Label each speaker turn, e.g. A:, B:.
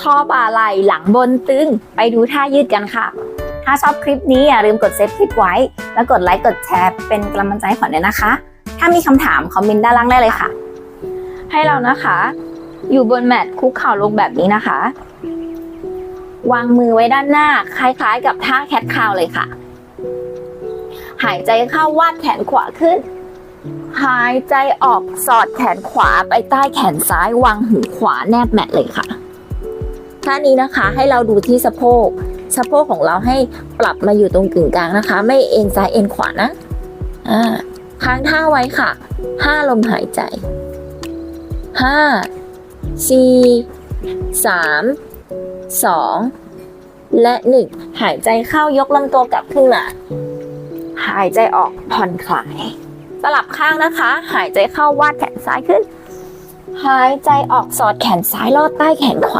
A: ข้อบ่าไหล่หลังบนตึง ไปดูท่ายืดกันค่ะ ถ้าชอบคลิปนี้อย่าลืมกดเซฟคลิปไว้ แล้วกดไลค์กดแชร์เป็นกำลังใจให้ขวัญด้วยนะคะ ถ้ามีคำถามคอมเมนต์ด้านล่างได้เลยค่ะ ให้เรานะคะ อยู่บนแมตคุกเข่าลงแบบนี้นะคะ วางมือไว้ด้านหน้า คล้ายๆ กับท่าแคทคาวเลยค่ะ หายใจเข้าวาดแขนขวาขึ้นหายใจออกสอดแขนขวาไปใต้แขนซ้ายวางหูขวาแนบแมตเลยค่ะ ท่านี้นะคะให้เราดูที่สะโพกสะโพกของเราให้ปรับมาอยู่ตรงกึ่งกลางนะคะ ไม่เอ็นซ้ายเอ็นขวานะอ่าค้างท่าไว้ค่ะห้าลมหายใจห้าสี่สามสองและหนึ่งหายใจเข้ายกลำตัวกลับขึ้นมาหายใจออกผ่อนคลาย สลับข้างนะคะ หายใจเข้าวาดแขนซ้ายขึ้น หายใจออกสอดแขนซ้ายลอดใต้แขนขวา